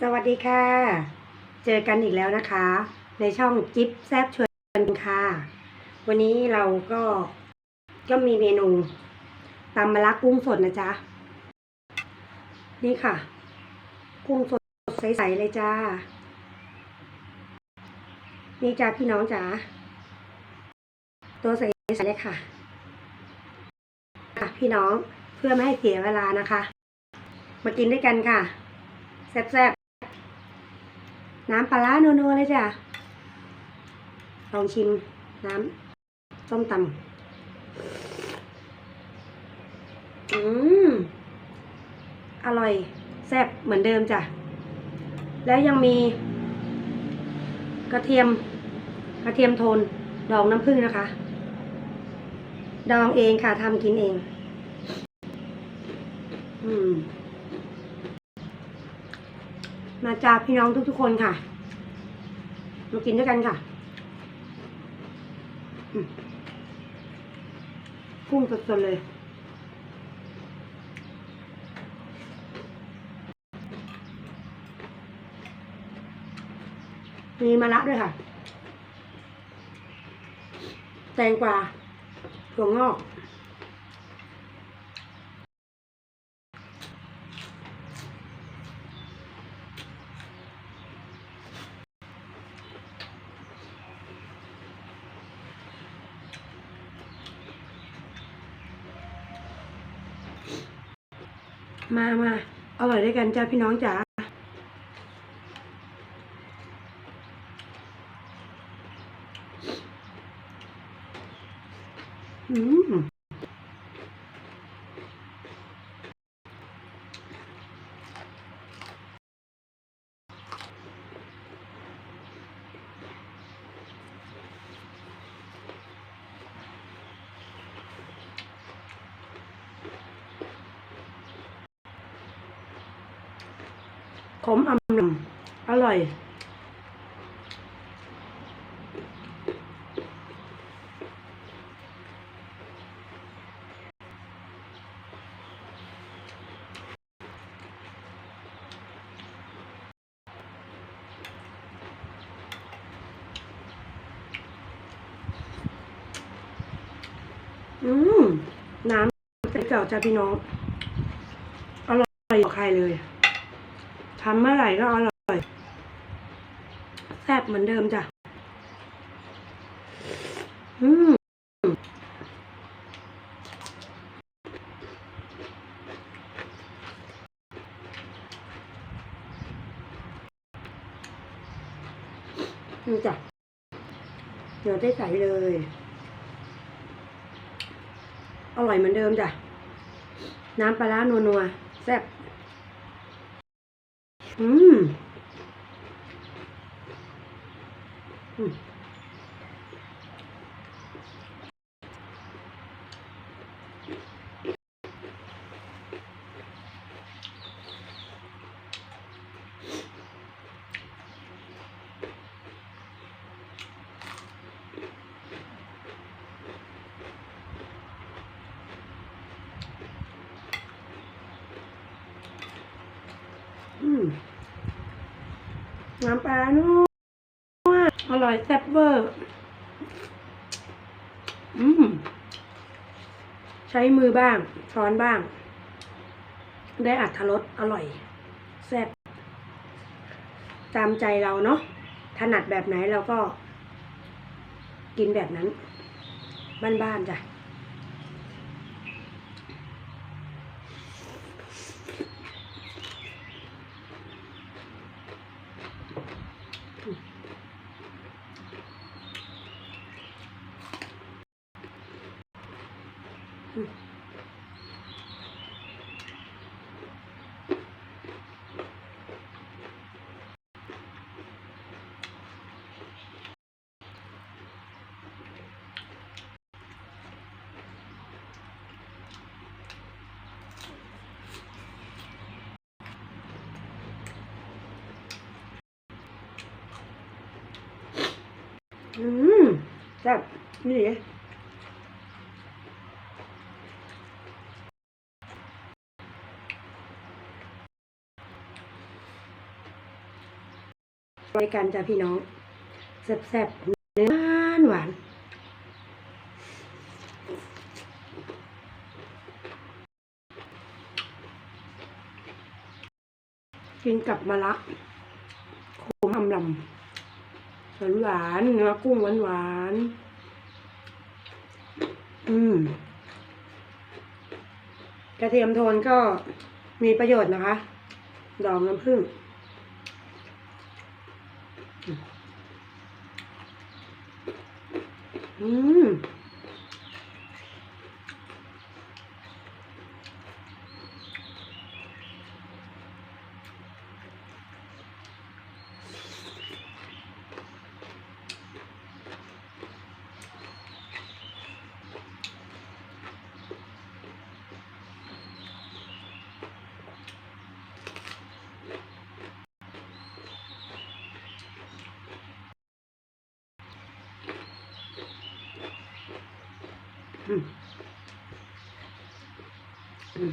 สวัสดีค่ะ เจอกันอีกแล้วนะคะ ในช่องจิ๊บแซบชวนค่ะ วันนี้เราก็ก็มีเมนูตำมะระกุ้งสดนะจ๊ะ นี่ค่ะ กุ้งสดใสๆเลยจ้า นี่จ้าพี่น้องจ๋าตัวใสๆเลยค่ะค่ะพี่น้องเพื่อไม่ให้เสียเวลานะคะ มากินด้วยกันค่ะ แซ่บ น้ำปลาร้านัวๆเลยจ้ะ ลองชิมน้ำส้มตำอืม อร่อย แซ่บเหมือนเดิมจ้ะ แล้วยังมี กระเทียม กระเทียมโทน ดองน้ำผึ้งนะคะ ดองเองค่ะทำกินเอง อืม มาจากพี่น้องทุกๆคนค่ะ มากินด้วยกันค่ะกุ้งสดๆเลย มีมะระด้วยค่ะ แตงกวาถั่วงอก มามาอร่อยด้วยกันจ้าพี่น้องจ๋า อืม ขมอำลำอร่อย อืม น้ำเป็นเก่าจ้าพี่น้อง อร่อยกว่าใครเลย ทำเมื่อไหร่ก็อร่อย แซ่บเหมือนเดิมจ้ะ อืมนี่จ้ะเดี๋ยวได้ใส่เลย อร่อยเหมือนเดิมจ้ะ น้ำปลาร้านัวๆ แซ่บ อืมำปลานัวอร่อยแซ่บเวอร์ อืม ใช้มือบ้าง ช้อนบ้าง ได้อัดทรสอร่อย แซ่บ ตามใจเราเนาะ ถนัดแบบไหนเราก็ กินแบบนั้น บ้านๆจ้ะ อืมแซ่บนี่ดิไว้กันจ้ะพี่น้องแซ่บๆเนื้อหวานกินกับมะระโคมอำลำ หวานหวานๆเนื้อกุ้งหวานหวานๆอืม กระเทียมโทนก็มีประโยชน์นะคะ ดองน้ำผึ้งอืมอืม ซื้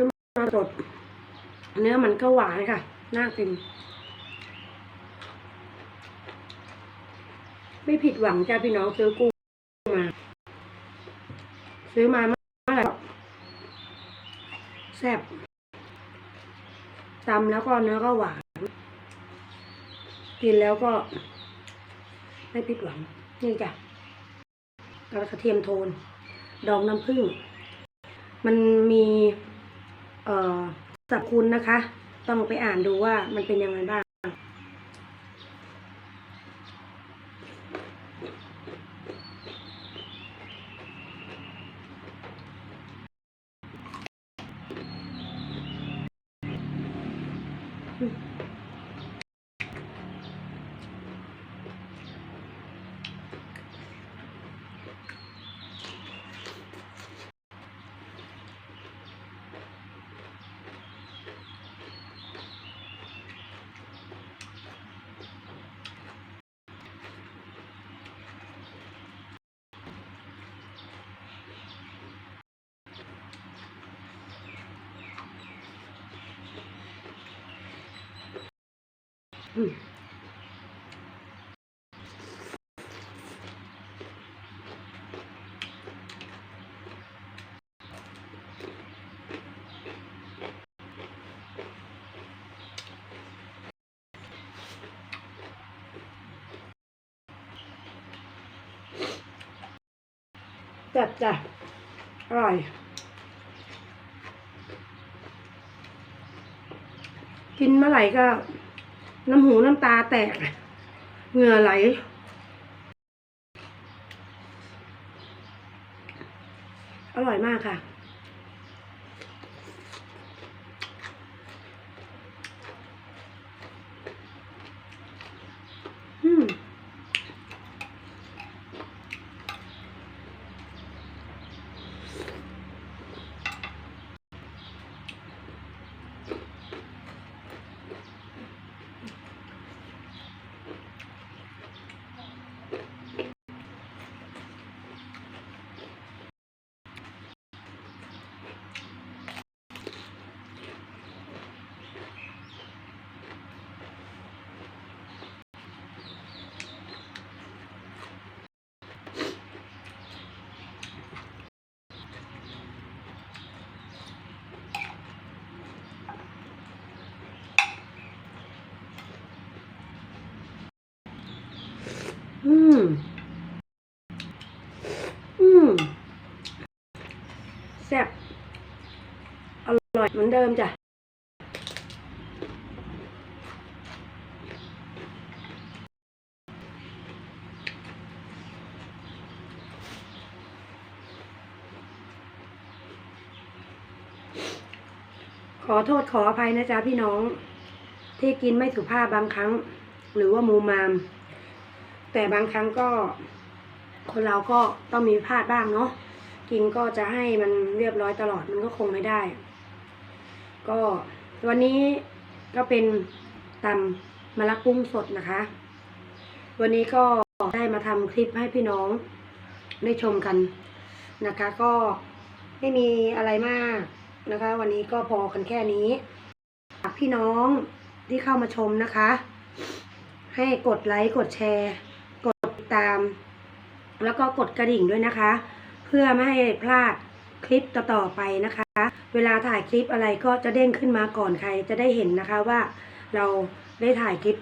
อมาสดเนื้อมันก็หวานค่ะ น่ากิน ไม่ผิดหวังจ้าพี่น้องซื้อกุ้ง ซื้อมาเมื่อไหร่แซ่บตำแล้วก็เนื้อก็หวาน กินแล้วก็ ไม่ผิดหวัง นี่จ้ะกระเทียมโทน ดองน้ำผึ้ง มันมีเอ่อสรรพคุณนะคะ ต้องไปอ่านดูว่ามันเป็นยังไงบ้าง อื จัดจ้ะอร่อยกินเมื่อไหร่ก็ น้ำหูน้ำตาแตก เหงื่อไหล อร่อยมากค่ะ อืม อืม อืม แซ่บอร่อยเหมือนเดิมจ้ะขอโทษขออภัยนะจ๊ะพี่น้อง ที่กินไม่สุภาพบางครั้ง หรือว่ามูมาม แต่บางครั้งก็ คนเราก็ต้องมีพลาดบ้างเนาะ กินก็จะให้มันเรียบร้อยตลอดมันก็คงไม่ได้ ก็วันนี้ก็เป็นตำมะละกุ้งสดนะคะ วันนี้ก็ได้มาทำคลิปให้พี่น้องได้ชมกันนะคะ ก็ไม่มีอะไรมากนะคะ วันนี้ก็พอกันแค่นี้ฝากพี่น้องที่เข้ามาชมนะคะ ให้กดไลค์กดแชร์ กดติดตาม แล้วก็กดกระดิ่งด้วยนะคะ เพื่อไม่ให้พลาดคลิปต่อๆไปนะคะ เวลาถ่ายคลิปอะไรก็จะเด้งขึ้นมาก่อนใครจะได้เห็นนะคะว่าเราได้ถ่ายคลิป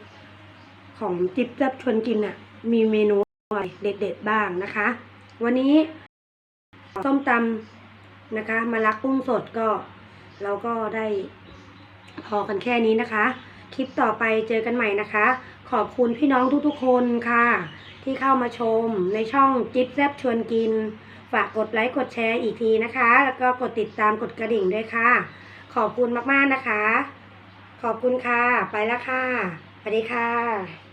ของจิ๊บจับชวนกินน่ะ มีเมนูอะไรเด็ดๆบ้างนะคะ วันนี้ส้มตำนะคะ มาลักกุ้งสดก็เราก็ได้พอกันแค่นี้นะคะ คลิปต่อไปเจอกันใหม่นะคะ ขอบคุณพี่น้องทุกๆคนค่ะ ที่เข้ามาชมในช่องจิ๊บแซบชวนกิน ฝากกดไลค์กดแชร์อีกทีนะคะ แล้วก็กดติดตามกดกระดิ่งด้วยค่ะ ขอบคุณมากๆนะคะ ขอบคุณค่ะ ไปแล้วค่ะสวัสดีค่ะ